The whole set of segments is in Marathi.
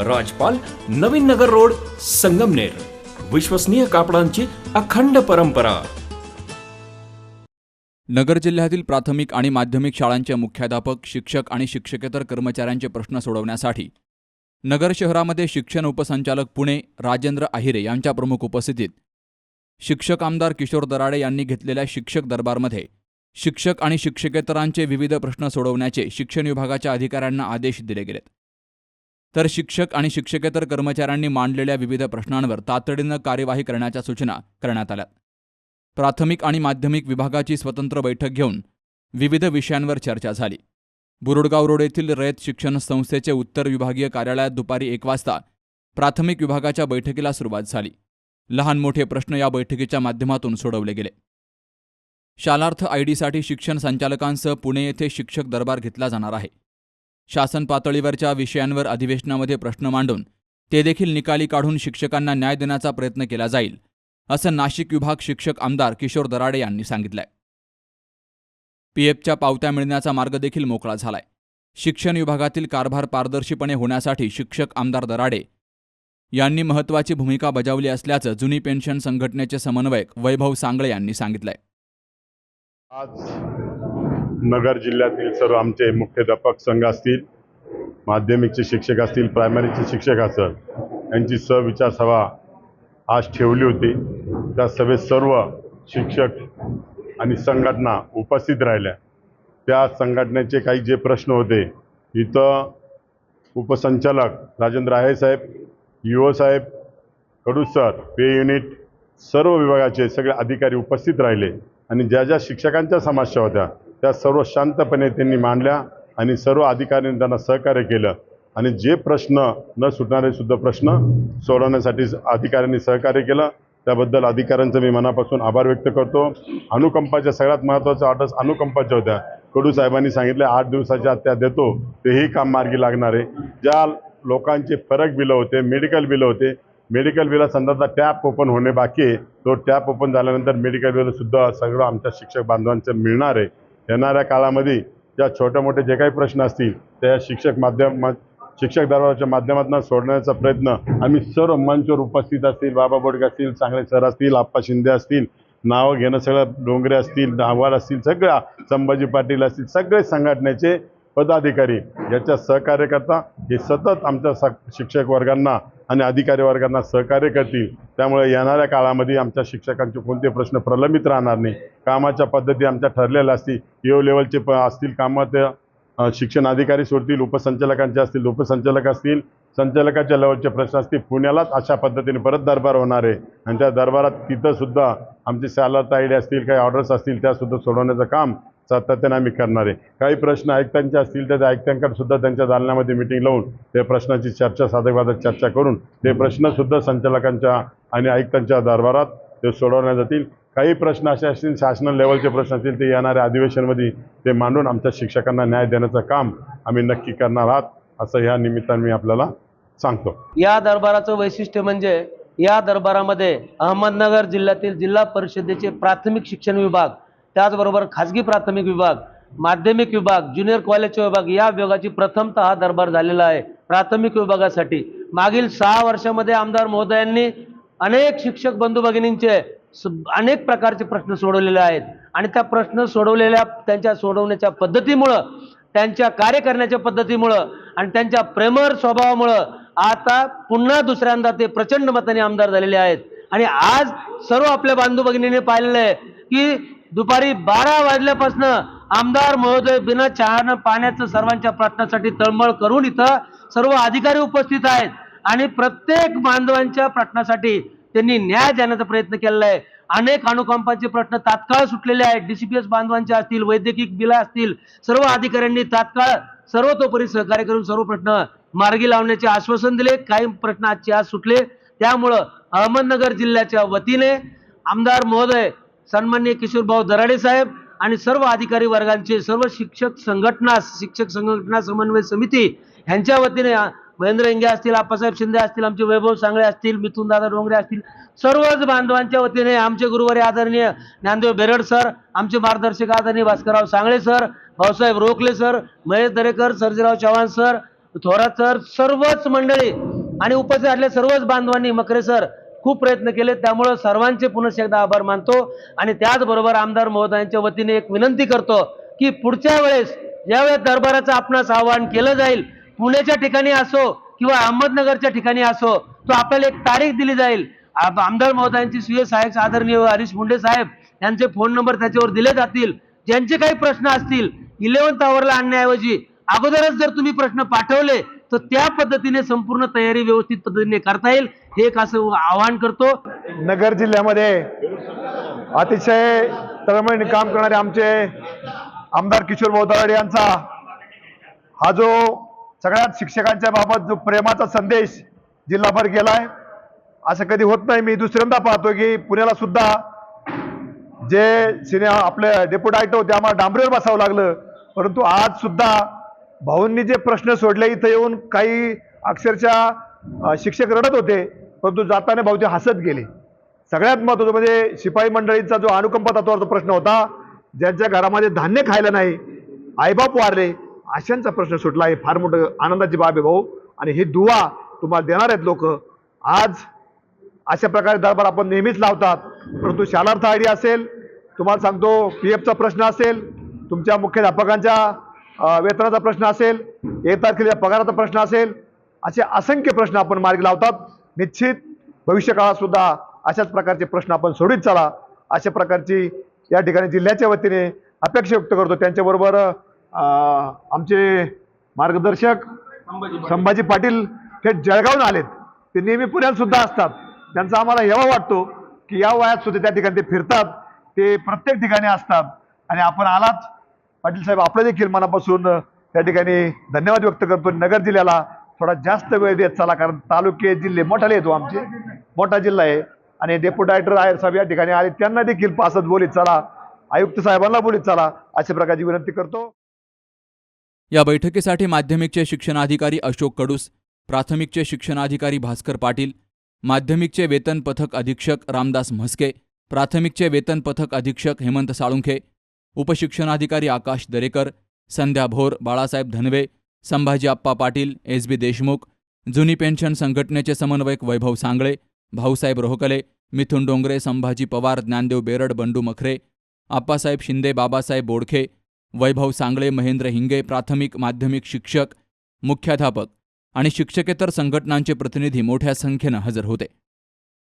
राजपाल नवीन नगर रोड संगमनेर. विश्वसनीय कापडांची अखंड परंपरा. नगर जिल्ह्यातील प्राथमिक आणि माध्यमिक शाळांचे मुख्याध्यापक शिक्षक आणि शिक्षकेतर कर्मचाऱ्यांचे प्रश्न सोडवण्यासाठी नगर शहरामध्ये शिक्षण उपसंचालक पुणे राजेंद्र आहिरे यांच्या प्रमुख उपस्थितीत शिक्षक आमदार किशोर दराडे यांनी घेतलेल्या शिक्षक दरबारमध्ये शिक्षक आणि शिक्षकेतरांचे विविध प्रश्न सोडवण्याचे शिक्षण विभागाच्या अधिकाऱ्यांना आदेश दिले गेलेत. तर शिक्षक आणि शिक्षकेतर कर्मचाऱ्यांनी मांडलेल्या विविध प्रश्नांवर तातडीनं कार्यवाही करण्याच्या सूचना करण्यात आल्या प्राथमिक आणि माध्यमिक विभागाची स्वतंत्र बैठक घेऊन विविध विषयांवर चर्चा झाली. बुरुडगाव रोड येथील रयत शिक्षण संस्थेचे उत्तर विभागीय कार्यालयात दुपारी एक वाजता प्राथमिक विभागाच्या बैठकीला सुरुवात झाली. लहान मोठे प्रश्न या बैठकीच्या माध्यमातून सोडवले गेले. शालार्थ आय डीसाठी शिक्षण संचालकांसह पुणे येथे शिक्षक दरबार घेतला जाणार आहे. शासन पातळीवरच्या विषयांवर अधिवेशनामध्ये प्रश्न मांडून ते देखील निकाली काढून शिक्षकांना न्याय देण्याचा प्रयत्न केला जाईल असं नाशिक विभाग शिक्षक आमदार किशोर दराडे यांनी सांगितलंय. पीएफच्या पावत्या मिळण्याचा मार्ग देखील मोकळा झालाय. शिक्षण विभागातील कारभार पारदर्शीपणे होण्यासाठी शिक्षक आमदार दराडे यांनी महत्त्वाची भूमिका बजावली असल्याचं जुनी पेन्शन संघटनेचे समन्वयक वैभव सांगळे यांनी सांगितलंय. आज नगर जिल्ह्यातील सर्व आमचे मुख्याध्यापक संघ असतील माध्यमिकचे शिक्षक असतील प्रायमरीचे शिक्षक असेल यांची सविचार सभा आज ठेवली होती. त्या सभेत सर्व शिक्षक आणि संघटना उपस्थित राहिल्या. त्या संघटनेचे काही जे प्रश्न होते इथं उपसंचालक राजेंद्र आहे साहेब युओ साहेब कडू सर पे युनिट सर्व विभागाचे सगळे अधिकारी उपस्थित राहिले. आणि ज्या ज्या शिक्षकांच्या समस्या होत्या त्या सर्व शांतपणे त्यांनी मांडल्या आणि सर्व अधिकाऱ्यांनी त्यांना सहकार्य केलं. आणि जे प्रश्न न सुटणारे सुद्धा प्रश्न सोडवण्यासाठी अधिकाऱ्यांनी सहकार्य केलं. त्याबद्दल अधिकाऱ्यांचं मी मनापासून आभार व्यक्त करतो. अनुकंपाच्या सगळ्यात महत्त्वाच्या ऑर्डर्स अनुकंपाच्या होत्या. कडू साहेबांनी सांगितले आठ दिवसाच्या आत त्या देतो. तेही काम मार्गी लागणार आहे. ज्या लोकांचे फरक बिलं होते मेडिकल बिलं होते मेडिकल बिला संदर्भात टॅप ओपन होणे बाकी आहे. तो टॅप ओपन झाल्यानंतर मेडिकल बिलसुद्धा सगळं आमच्या शिक्षक बांधवांचं मिळणार आहे. येणाऱ्या काळामध्ये ज्या छोट्या मोठे जे काही प्रश्न असतील त्या शिक्षक माध्यम शिक्षक दरबाराच्या माध्यमातून सोडण्याचा प्रयत्न आम्ही सर्व मंचवर उपस्थित असतील बाबा बोडके असतील चांगले सर असतील आप्पा शिंदे असतील नावं घेणं सगळं डोंगरे असतील दहावार असतील सगळ्या संभाजी पाटील असतील सगळे संघटनेचे पदाधिकारी याच्या सहकार्य करता हे सतत आमच्या स शिक्षक वर्गांना आणि अधिकारी वर्गांना सहकार्य करतील. त्यामुळे येणाऱ्या काळामध्ये आमच्या शिक्षकांचे कोणते प्रश्न प्रलंबित राहणार नाही. कामाच्या पद्धती आमच्या ठरलेल्या असतील. यो लेवलचे प असतील कामं ते शिक्षण अधिकारी सोडतील उपसंचालकांचे असतील उपसंचालक असतील. संचालकाच्या लेवलचे प्रश्न असतील. पुण्यालाच अशा पद्धतीने परत दरबार होणार आहे. आणि त्या दरबारात तिथंसुद्धा आमचे सॅलर आयडी असतील काही ऑर्डर्स असतील त्यासुद्धा सोडवण्याचं काम सातत्याने आम्ही करणार आहे. काही प्रश्न आयुक्तांचे असतील तर त्या आयुक्तांकडे सुद्धा त्यांच्या दालनामध्ये मिटिंग लावून ते प्रश्नाची चर्चा साधकवादात चर्चा करून ते प्रश्नसुद्धा संचालकांच्या आणि आयुक्तांच्या दरबारात ते सोडवल्या जातील. काही प्रश्न असे असतील शासना लेवलचे प्रश्न असतील ते येणाऱ्या अधिवेशनमध्ये ते मांडून आमच्या शिक्षकांना न्याय देण्याचं काम आम्ही नक्की करणार आहात असं ह्या निमित्ताने मी आपल्याला सांगतो. या दरबाराचं वैशिष्ट्य म्हणजे या दरबारामध्ये अहमदनगर जिल्ह्यातील जिल्हा परिषदेचे प्राथमिक शिक्षण विभाग त्याचबरोबर खाजगी प्राथमिक विभाग माध्यमिक विभाग ज्युनियर कॉलेजचे विभाग या विभागाची प्रथमतः हा दरबार झालेला आहे. प्राथमिक विभागासाठी मागील सहा वर्षामध्ये आमदार महोदयांनी अनेक शिक्षक बंधू भगिनींचे अनेक प्रकारचे प्रश्न सोडवलेले आहेत. आणि त्या प्रश्न सोडवलेल्या त्यांच्या सोडवण्याच्या पद्धतीमुळं त्यांच्या कार्य करण्याच्या पद्धतीमुळं आणि त्यांच्या प्रेमर स्वभावामुळं आता पुन्हा दुसऱ्यांदा ते प्रचंड मताने आमदार झालेले आहेत. आणि आज सर्व आपल्या बांधू भगिनीने पाहिलेलं आहे की दुपारी बारा वाजल्यापासून आमदार महोदय बिना चहानं पाण्याचं सर्वांच्या प्रश्नासाठी तळमळ करून इथं सर्व अधिकारी उपस्थित आहेत. आणि प्रत्येक बांधवांच्या प्रश्नासाठी त्यांनी न्याय देण्याचा प्रयत्न केलेला आहे. अनेक अनुकंपाचे प्रश्न तात्काळ सुटलेले आहेत. डीसीपीएस बांधवांचे असतील वैद्यकीय बिला असतील सर्व अधिकाऱ्यांनी तात्काळ सर्वतोपरी सहकार्य करून सर्व प्रश्न मार्गी लावण्याचे आश्वासन दिले. काही प्रश्न आजचे आज सुटले. त्यामुळं अहमदनगर जिल्ह्याच्या वतीने आमदार महोदय सन्मान्य किशोरभाऊ दराडे साहेब आणि सर्व अधिकारी वर्गांचे सर्व शिक्षक संघटना शिक्षक संघटना समन्वय समिती ह्यांच्या वतीने महेंद्र इंगे असतील आप्पासाहेब शिंदे असतील आमचे वैभव सांगळे असतील मिथुनदादा डोंगरे असतील सर्वच बांधवांच्या वतीने आमचे गुरुवारी आदरणीय ज्ञानदेव बेरड सर आमचे मार्गदर्शक आदरणीय Bhaskarrao Sangle sir Bhausaheb Rokhale sir Mahesh Darekar Sarjerao Chavan sir Thorat sir सर्वच मंडळी आणि उपस्थित असलेल्या सर्वच बांधवांनी मकरे सर खूप प्रयत्न केले. त्यामुळं सर्वांचे पुनश्च एकदा आभार मानतो. आणि त्याचबरोबर आमदार महोदयांच्या वतीने एक विनंती करतो की पुढच्या वेळेस ज्यावेळेस दरबाराचं आपणास आवाहन केलं जाईल पुण्याच्या ठिकाणी असो किंवा अहमदनगरच्या ठिकाणी असो तो आपल्याला एक तारीख दिली जाईल. आमदार महोदयांचे सुय साहेब आदरणीय हरीश मुंडे साहेब यांचे फोन नंबर त्याच्यावर दिले जातील. ज्यांचे काही प्रश्न असतील इलेव्हन्थ आवरला आणण्याऐवजी अगोदरच जर तुम्ही प्रश्न पाठवले तर त्या पद्धतीने संपूर्ण तयारी व्यवस्थित पद्धतीने करता येईल. हे एक असं आवाहन करतो. नगर जिल्ह्यामध्ये अतिशय तळमळीने काम करणारे आमचे आमदार किशोर बोधारड यांचा हा जो सगळ्यात शिक्षकांच्या बाबत जो प्रेमाचा संदेश जिल्हाभर गेलाय असं कधी होत नाही. मी दुसऱ्यांदा पाहतो की पुण्याला सुद्धा जे सिने आपले डेप्युटी आयटो होते आम्हाला डांबरेवर बसावं लागलं परंतु आज सुद्धा भाऊंनी जे प्रश्न सोडले इथं येऊन काही अक्षरशः शिक्षक रडत होते परंतु जाताना भाऊ ते हसत गेले. सगळ्यात महत्त्वाचं म्हणजे शिपाई मंडळींचा जो अनुकंप तत्वाचा प्रश्न होता ज्यांच्या घरामध्ये धान्य खायला नाही आईबाप वारले अशांचा प्रश्न सुटला. हे फार मोठं आनंदाची बाब आहे भाऊ. आणि ही दुवा तुम्हाला देणार आहेत लोक. आज अशा प्रकारे दरबार आपण नेहमीच लावतात. परंतु शालार्थ आय असेल तुम्हाला सांगतो पी एफचा प्रश्न असेल तुमच्या मुख्याध्यापकांच्या वेतनाचा प्रश्न असेल एक तारखेच्या पगाराचा प्रश्न असेल असे असंख्य प्रश्न आपण मार्गी लावतात. निश्चित भविष्यकाळात सुद्धा अशाच प्रकारचे प्रश्न आपण सोडीत चाला. अशा प्रकारची या ठिकाणी जिल्ह्याच्या वतीने अपेक्षा व्यक्त करतो. त्यांच्याबरोबर आमचे मार्गदर्शक संभाजी पाटील थेट जळगावून आलेत. ते नेहमी पुण्यात सुद्धा असतात. त्यांचा आम्हाला हेवा वाटतो की या वयात सुद्धा त्या ठिकाणी ते फिरतात. ते प्रत्येक ठिकाणी असतात. आणि आपण आलाच पाटील साहेब आपलं देखील मनापासून त्या ठिकाणी धन्यवाद व्यक्त करतो. नगर जिल्ह्याला थोडा जास्त वेळ देत चला कारण तालुके जिल्हे मोठाले येतो हो आमचे. मोठा जिल्हा आहे. आणि डेप्युटी डायरेक्टर आयर साहेब या ठिकाणी आले. त्यांना देखील पासत बोलीत चला. आयुक्त साहेबांना बोलीत चला. अशा प्रकारची विनंती करतो. या बैठकीसाठी माध्यमिकचे शिक्षणाधिकारी अशोक कडूस प्राथमिकचे शिक्षणाधिकारी भास्कर पाटील माध्यमिकचे वेतन पथक अधीक्षक रामदास म्हस्के प्राथमिकचे वेतन पथक अधीक्षक हेमंत साळुंखे उपशिक्षणाधिकारी आकाश दरेकर संध्या भोर बाळासाहेब धनवे संभाजी आप्पा पाटील एस बी देशमुख जुनी पेन्शन संघटनेचे समन्वयक वैभव सांगळे भाऊसाहेब रोहकले मिथुन डोंगरे संभाजी पवार ज्ञानदेव बेरड बंडू मखरे आप्पासाहेब शिंदे बाबासाहेब बोडखे वैभव सांगळे महेंद्र हिंगे प्राथमिक माध्यमिक शिक्षक मुख्याध्यापक आणि शिक्षकेतर संघटनांचे प्रतिनिधी मोठ्या संख्येनं हजर होते.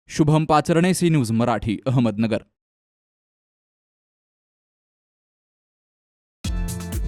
Shubham Pacharne C news Marathi Ahmednagar.